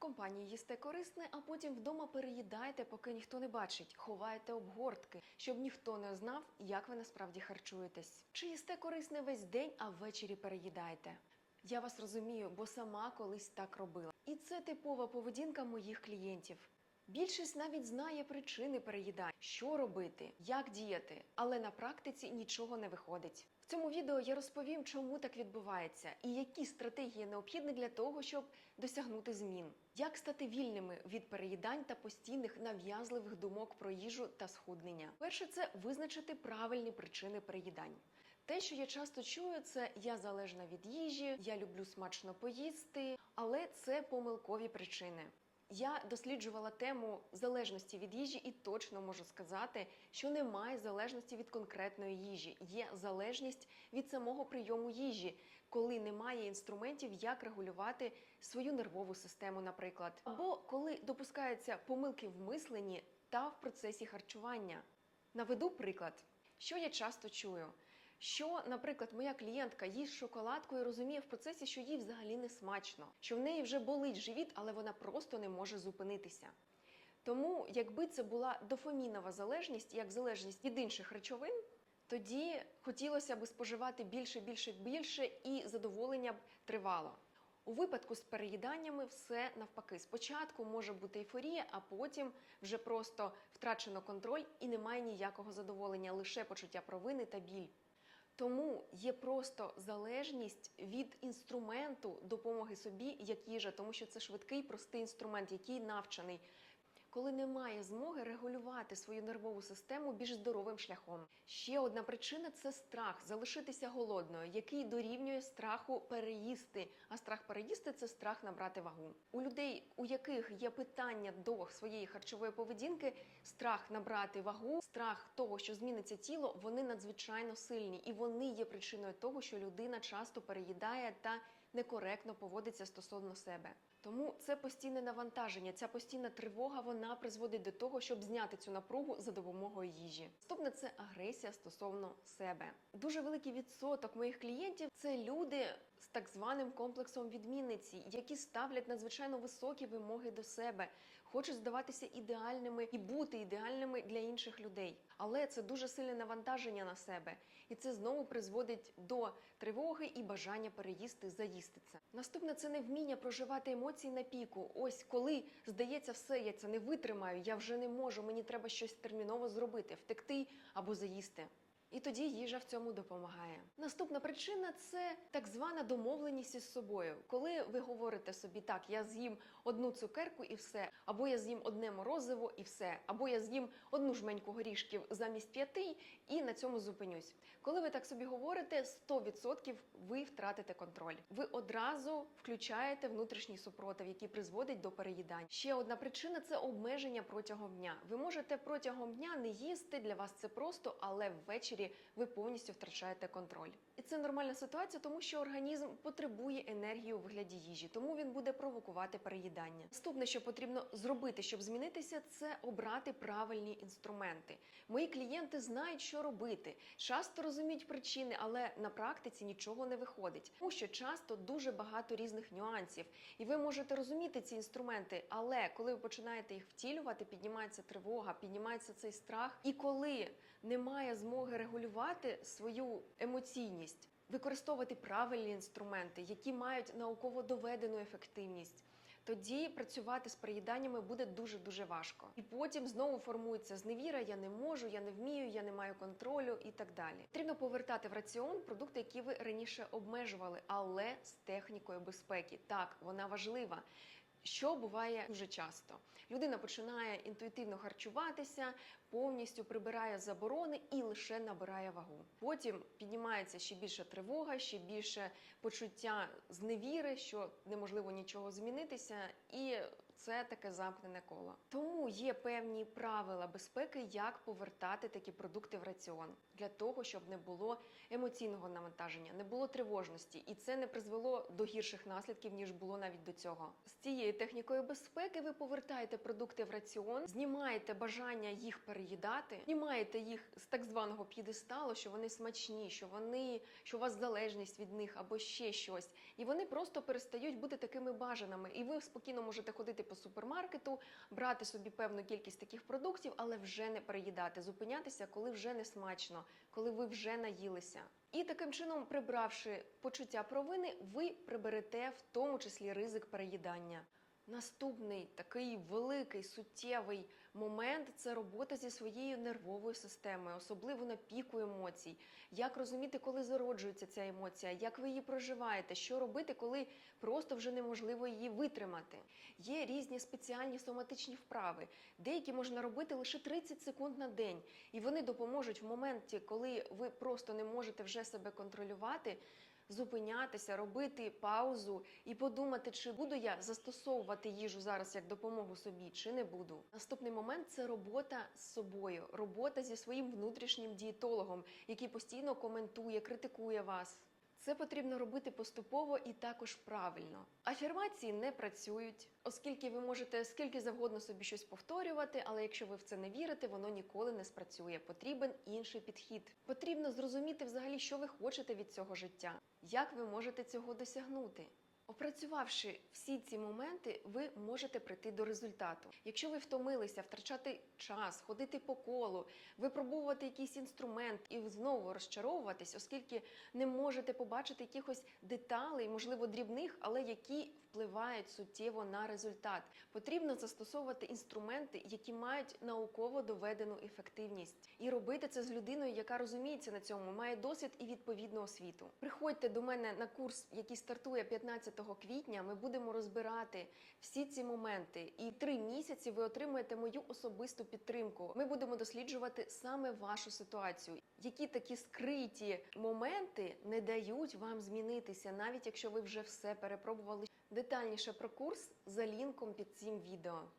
компанії їсте корисне, а потім вдома переїдаєте, поки ніхто не бачить, ховаєте обгортки, щоб ніхто не знав, як ви насправді харчуєтесь. Чи їсте корисне весь день, а ввечері переїдаєте? Я вас розумію, бо сама колись так робила. І це типова поведінка моїх клієнтів. Більшість навіть знає причини переїдань, що робити, як діяти, але на практиці нічого не виходить. Цьому відео я розповім, чому так відбувається і які стратегії необхідні для того, щоб досягнути змін. Як стати вільними від переїдань та постійних нав'язливих думок про їжу та схуднення? Перше, це визначити правильні причини переїдань. Те, що я часто чую, це я залежна від їжі, я люблю смачно поїсти, але це помилкові причини. Я досліджувала тему залежності від їжі і точно можу сказати, що немає залежності від конкретної їжі. Є залежність від самого прийому їжі, коли немає інструментів, як регулювати свою нервову систему, наприклад, або коли допускаються помилки в мисленні та в процесі харчування. Наведу приклад, що я часто чую. Що, наприклад, моя клієнтка їсть шоколадку і розуміє в процесі, що їй взагалі не смачно, що в неї вже болить живіт, але вона просто не може зупинитися. Тому, якби це була дофамінова залежність, як залежність від інших речовин, тоді хотілося б споживати більше, більше, більше, і задоволення б тривало. У випадку з переїданнями все навпаки. Спочатку може бути ейфорія, а потім вже просто втрачено контроль і немає ніякого задоволення, лише почуття провини та біль. Тому є просто залежність від інструменту допомоги собі, як їжа, тому що це швидкий, простий інструмент, який навчений. Коли немає змоги регулювати свою нервову систему більш здоровим шляхом. Ще одна причина це страх залишитися голодною, який дорівнює страху переїсти. А страх переїсти це страх набрати вагу. У людей, у яких є питання до своєї харчової поведінки, страх набрати вагу, страх того, що зміниться тіло, вони надзвичайно сильні, і вони є причиною того, що людина часто переїдає та некоректно поводиться стосовно себе. Тому це постійне навантаження, ця постійна тривога вона призводить до того, щоб зняти цю напругу за допомогою їжі. Наступне це агресія стосовно себе. Дуже великий відсоток моїх клієнтів це люди з так званим комплексом відмінниці, які ставлять надзвичайно високі вимоги до себе, хочуть здаватися ідеальними і бути ідеальними для інших людей. Але це дуже сильне навантаження на себе, і це знову призводить до тривоги і бажання переїсти, заїсти це. Наступне це невміння проживати емоції на піку. Ось коли здається, все, я це не витримаю, я вже не можу, мені треба щось терміново зробити, втекти або заїсти. І тоді їжа в цьому допомагає. Наступна причина це так звана домовленість із собою. Коли ви говорите собі, так, я з'їм одну цукерку і все, або я з'їм одне морозиво і все, або я з'їм одну жменьку горішків замість п'яти і на цьому зупинюсь. Коли ви так собі говорите, 100% ви втратите контроль. Ви одразу включаєте внутрішній супротив, який призводить до переїдань. Ще одна причина це обмеження протягом дня. Ви можете протягом дня не їсти, для вас це просто, але ввечері ви повністю втрачаєте контроль. І це нормальна ситуація, тому що організм потребує енергії у вигляді їжі, тому він буде провокувати переїдання. Наступне, що потрібно зробити, щоб змінитися, це обрати правильні інструменти. Мої клієнти знають, що робити, часто розуміють причини, але на практиці нічого не виходить, тому що часто дуже багато різних нюансів, і ви можете розуміти ці інструменти, але коли ви починаєте їх втілювати, піднімається тривога, піднімається цей страх. І коли немає змоги регулювати свою емоційність, використовувати правильні інструменти, які мають науково доведену ефективність. Тоді працювати з переїданнями буде дуже дуже важко. І потім знову формується зневіра: я не можу, я не вмію, я не маю контролю і так далі. Потрібно повертати в раціон продукти, які ви раніше обмежували, але з технікою безпеки. Так, вона важлива. Що буває дуже часто? Людина починає інтуїтивно харчуватися, повністю прибирає заборони і лише набирає вагу. Потім піднімається ще більше тривога, ще більше почуття зневіри, що неможливо нічого змінитися, і це таке замкнене коло. Тому є певні правила безпеки, як повертати такі продукти в раціон для того, щоб не було емоційного навантаження, не було тривожності, і це не призвело до гірших наслідків ніж було навіть до цього. З цією технікою безпеки ви повертаєте продукти в раціон, знімаєте бажання їх переїдати, знімаєте їх з так званого п'єдесталу, що вони смачні, що вони що у вас залежність від них або ще щось, і вони просто перестають бути такими бажаними. І ви спокійно можете ходити по супермаркету, брати собі певну кількість таких продуктів, але вже не переїдати, зупинятися, коли вже не смачно, коли ви вже наїлися. І таким чином, прибравши почуття провини, ви приберете в тому числі ризик переїдання. Наступний такий великий суттєвий момент це робота зі своєю нервовою системою, особливо на піку емоцій. Як розуміти, коли зароджується ця емоція, як ви її проживаєте, що робити, коли просто вже неможливо її витримати. Є різні спеціальні соматичні вправи. Деякі можна робити лише 30 секунд на день, і вони допоможуть в моменті, коли ви просто не можете вже себе контролювати зупинятися, робити паузу і подумати, чи буду я застосовувати їжу зараз як допомогу собі, чи не буду. Наступний момент це робота з собою, робота зі своїм внутрішнім дієтологом, який постійно коментує, критикує вас. Це потрібно робити поступово і також правильно. Афірмації не працюють, оскільки ви можете скільки завгодно собі щось повторювати, але якщо ви в це не вірите, воно ніколи не спрацює. Потрібен інший підхід. Потрібно зрозуміти взагалі, що ви хочете від цього життя, як ви можете цього досягнути. Опрацювавши всі ці моменти, ви можете прийти до результату. Якщо ви втомилися втрачати час, ходити по колу, випробовувати якийсь інструмент і знову розчаровуватись, оскільки не можете побачити якихось деталей, можливо, дрібних, але які впливають суттєво на результат. Потрібно застосовувати інструменти, які мають науково доведену ефективність, і робити це з людиною, яка розуміється на цьому, має досвід і відповідну освіту. Приходьте до мене на курс, який стартує 15 квітня. Ми будемо розбирати всі ці моменти, і три місяці ви отримаєте мою особисту підтримку. Ми будемо досліджувати саме вашу ситуацію, які такі скриті моменти не дають вам змінитися, навіть якщо ви вже все перепробували. Детальніше про курс за лінком під цим відео.